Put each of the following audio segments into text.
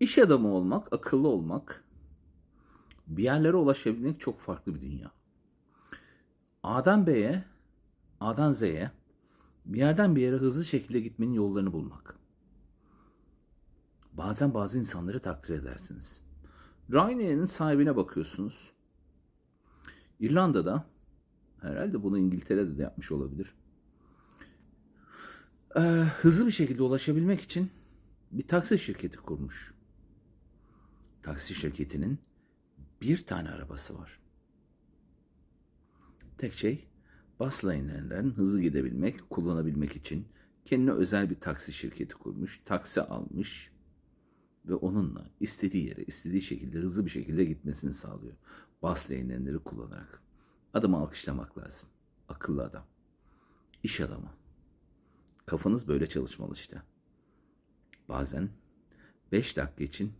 İş adamı olmak, akıllı olmak, bir yerlere ulaşabilmek çok farklı bir dünya. A'dan B'ye, A'dan Z'ye bir yerden bir yere hızlı şekilde gitmenin yollarını bulmak. Bazen bazı insanları takdir edersiniz. Ryanair'in sahibine bakıyorsunuz. İrlanda'da, herhalde bunu İngiltere'de de yapmış olabilir. Ee, hızlı bir şekilde ulaşabilmek için bir taksi şirketi kurmuş. Taksi şirketinin bir tane arabası var. Tek şey bus lane'lerden hızlı gidebilmek, kullanabilmek için kendine özel bir taksi şirketi kurmuş, taksi almış ve onunla istediği yere, istediği şekilde hızlı bir şekilde gitmesini sağlıyor. Bus lane'leri kullanarak. Adamı alkışlamak lazım. Akıllı adam. İş adamı. Kafanız böyle çalışmalı işte. Bazen 5 dakika için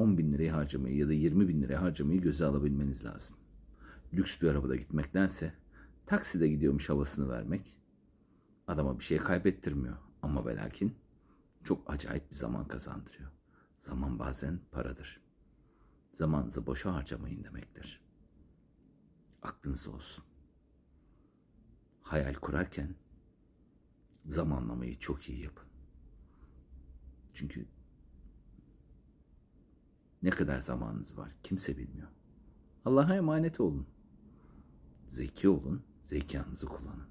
10 bin lirayı harcamayı ya da 20 bin liraya harcamayı göze alabilmeniz lazım. Lüks bir arabada gitmektense takside gidiyormuş havasını vermek adama bir şey kaybettirmiyor. Ama ve lakin çok acayip bir zaman kazandırıyor. Zaman bazen paradır. Zamanınızı boşa harcamayın demektir. Aklınızda olsun. Hayal kurarken zamanlamayı çok iyi yapın. Çünkü ne kadar zamanınız var kimse bilmiyor. Allah'a emanet olun. Zeki olun, zekanızı kullanın.